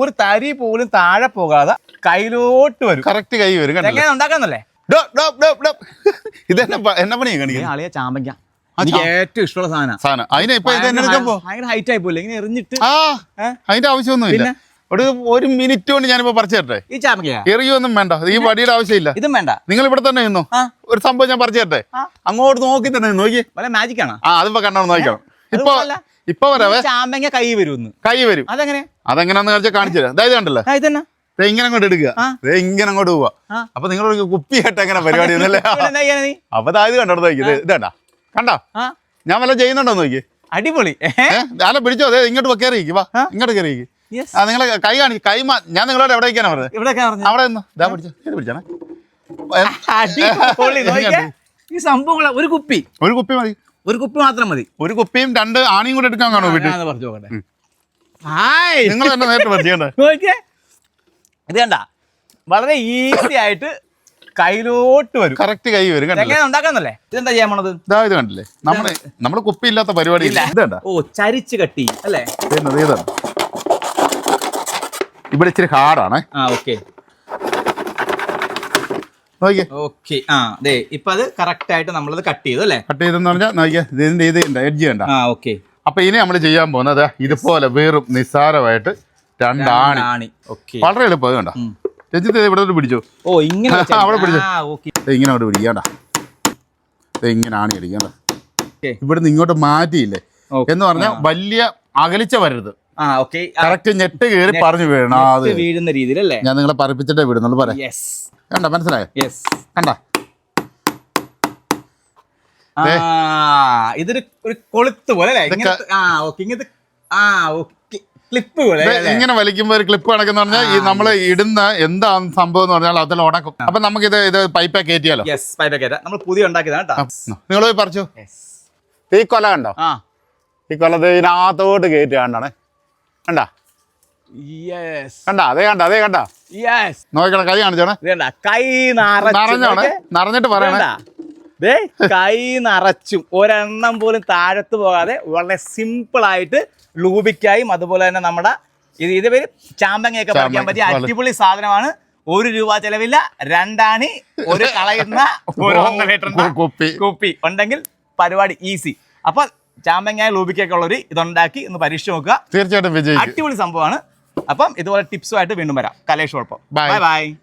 ഒരു തരി പോലും താഴെ പോകാതെ കയ്യിലോട്ട് വരും. കറക്റ്റ് കൈ വരും എങ്ങനെ ഉണ്ടാക്കാന്നല്ലേ? ഡോ, ഡോ, ഡോ, ഡോ. ഇത് എന്നെ പ- എന്നെ പണിയാ കാണിക്കുന്നത് ആളിയെ ചാമ്പയ്ക്ക. ആ, എനിക്ക് ചാ- ഏറ്റവും ഇഷ്ടമുള്ള സാധനം. സാധനം. അതിനെ ഇപ്പൊ ഭയങ്കര ഹൈറ്റ് ആയി പോലെ ഇങ്ങനെ എറിഞ്ഞിട്ട്. ആ അതിന്റെ ആവശ്യമൊന്നുമില്ല ഒരു ഒരു മിനിറ്റ് കൊണ്ട് ഞാനിപ്പോ പറിച്ചു തരട്ടെ? ഈ ചാമ്പയ്ക്ക എറിയൊന്നും വേണ്ട. ഈ വടിയുടെ ആവശ്യമില്ല. ഇതും വേണ്ട. നിങ്ങൾ ഇവിടെ തന്നെ നിന്നോ. ഒരു സംഭവം ഞാൻ പറിച്ചു തരട്ടെ? അങ്ങോട്ട് നോക്കി തന്നെ നോക്കി. വല്ല മാജിക് ആണോ? ആ അതിപ്പോ കണ്ടോ നോക്കണം ഇപ്പൊ ഇപ്പൊ വരാവേ ചാമ്പങ്ങ കൈ വരും കൈ വരും. അതെങ്ങനെ? അതെങ്ങനെയാന്ന് കാണിച്ചാൽ കാണിച്ചു തരാം. അതായത് കണ്ടല്ലോ? ഇതന്നെ? ഇങ്ങനെ അങ്ങോട്ട് എടുക്കുക. ഇങ്ങനെ അങ്ങോട്ട് പോവാ. അപ്പൊ നിങ്ങൾ കുപ്പിയായിട്ട് എങ്ങനെ പരിപാടി ഒന്നല്ലേ അപ്പൊ അതായത് കണ്ടോ ഇതാണ്ടാ ഇത് കണ്ടാ? ഞാൻ വല്ല ചെയ്യുന്നുണ്ടോ നോക്കി? അടിപൊളി. അല്ല പിടിച്ചോ. അതെ ഇങ്ങോട്ട് കയറി വാ. ഇങ്ങോട്ട് കയറി ആ നിങ്ങളെ കൈ കാണി കൈ ഞാൻ നിങ്ങളോട് എവിടെ ഇരിക്കാനാ പറഞ്ഞത്? അവിടെ നിന്നോ. ഇതാ പിടിച്ചോ. ഇത് പിടിച്ചാണേ. ഈ സംഭവം ഒരു കുപ്പി. ഒരു കുപ്പി മതി. ഒരു കുപ്പി മാത്രം മതി. ഒരു കുപ്പിയും രണ്ട് ആണിയും കൂടെ എടുക്കാൻ കാണുമോ വീട്ടിൽ? ഞാനത് പറഞ്ഞു നോക്കട്ടെ. ഹായ് നിങ്ങൾ തന്നെ നേരിട്ട് പറ്റിയണ്ടേ നോക്കിയേ. ഇത് കണ്ട? വളരെ ഈസി ആയിട്ട് കയ്യിലോട്ട് വരും. കറക്റ്റ് കൈ വരും കണ്ടില്ലേ? എങ്ങനെ ഉണ്ടാക്കാന്നല്ലേ? ഇതെന്താ ചെയ്യാൻ പോണത്? ഇതാ ഇത് കണ്ടില്ലേ? നമ്മൾ നമ്മൾ കുപ്പി ഇല്ലാത്ത പരിപാടി ഇല്ല. ഓ ചരിച്ച് കട്ടി അല്ലേ? ഇതുണ്ട്, ഇവിടെ ഇച്ചിരി ഹാർഡാണ്. ആ ഓക്കെ. ഓക്കെ ആ അതെ ഇപ്പൊ അത് കറക്റ്റ് ആയിട്ട് നമ്മളത് കട്ട് ചെയ്തു അല്ലേ? കട്ട് ചെയ്തെന്ന് പറഞ്ഞാൽ നോക്കിയേ ഇതിന്റെ ഇത് എഡ്ജ് കണ്ട? ആ ഓക്കെ അപ്പൊ ഇനി നമ്മൾ ചെയ്യാൻ പോകുന്നത് ഇതുപോലെ വെറും നിസ്സാരമായിട്ട് രണ്ടാണി. വളരെ എളുപ്പം കണ്ട? രഞ്ജിത്ത് ഇവിടെ പിടിച്ചു. ഓ ഇങ്ങനെ അവിടെ പിടിച്ചു. ഇങ്ങനെ അവിടെ പിടിക്കണ്ട ഇങ്ങനെ ആണി അടിക്കണ്ട ഇവിടുന്ന് ഇങ്ങോട്ട് മാറ്റിയില്ലേ? എന്ന് പറഞ്ഞാൽ വലിയ അകലിച്ച വരരുത്. കറക്റ്റ് ഞെട്ട് കയറി പറഞ്ഞു വീണ വീഴുന്ന രീതിയിൽ അല്ലേ ഞാൻ നിങ്ങളെ പറപ്പിച്ചിട്ടേ വിടുന്നുള്ളൂ. പറയാം. കണ്ട? മനസ്സിലായോ? യെസ് കണ്ട? ഇതൊരു ഒരു കൊളുത്ത് പോലെ ഇങ്ങനത്തെ ആ ഓക്കെ ക്ലിപ്പ് പോലെ ഇങ്ങനെ വലിക്കുമ്പോ ഒരു ക്ലിപ്പ് കണക്കെന്ന് പറഞ്ഞാൽ ഈ നമ്മൾ ഇടുന്ന എന്താണ് സംഭവം എന്ന് പറഞ്ഞാൽ അതിൽ ഉണക്കും. അപ്പൊ നമുക്ക് ഇത് ഇത് പൈപ്പ കയറ്റിയാലോ? Yes pipe കയറ്റാം. നമ്മൾ പുതിയ ഉണ്ടാക്കിയതാണ് കേട്ടോ. നിങ്ങൾ പോയി പറിച്ചു? ഈ കൊല കണ്ടോ? ആ. ഈ കൊല ഇതിനകത്തോട്ട് കയറ്റി കണ്ടാണ് കണ്ട? യെസ് കണ്ട? അതേ കണ്ട അതേ കണ്ട? യെസ് നോക്കണം കൈ കാണിച്ചോണേ. ഇതേണ്ട കൈ നിറച്ചു നിറഞ്ഞോണേ? നോക്കിയേ. നിറഞ്ഞിട്ട് പറയണേ. ഇതേണ്ട. ദേ കൈ നിറച്ചും. ഒരെണ്ണം പോലും താഴത്ത് പോകാതെ വളരെ സിമ്പിൾ ആയിട്ട് ലൂബിക്കായും അതുപോലെ തന്നെ നമ്മുടെ ഇത് ഇത് പേര് ചാമ്പങ്ങയൊക്കെ പഠിക്കാൻ പറ്റിയ അടിപൊളി. സാധനമാണ്. ഒരു രൂപ ചെലവില്ല. രണ്ടാണി ഒരു കളയുന്ന ഒരു കുപ്പി. ഉണ്ടെങ്കിൽ പരിപാടി ഈസി അപ്പൊ ചാമ്പങ്ങ ലൂബിക്കൊക്കെ ഒരു ഇതുണ്ടാക്കി ഒന്ന് പരീക്ഷിച്ച് നോക്കുക. തീർച്ചയായിട്ടും അടിപൊളി സംഭവമാണ്. അപ്പം ഇതുപോലെ ടിപ്സുമായിട്ട് വീണ്ടും വരാം. കലേഷ് കുഴപ്പം. Bye bye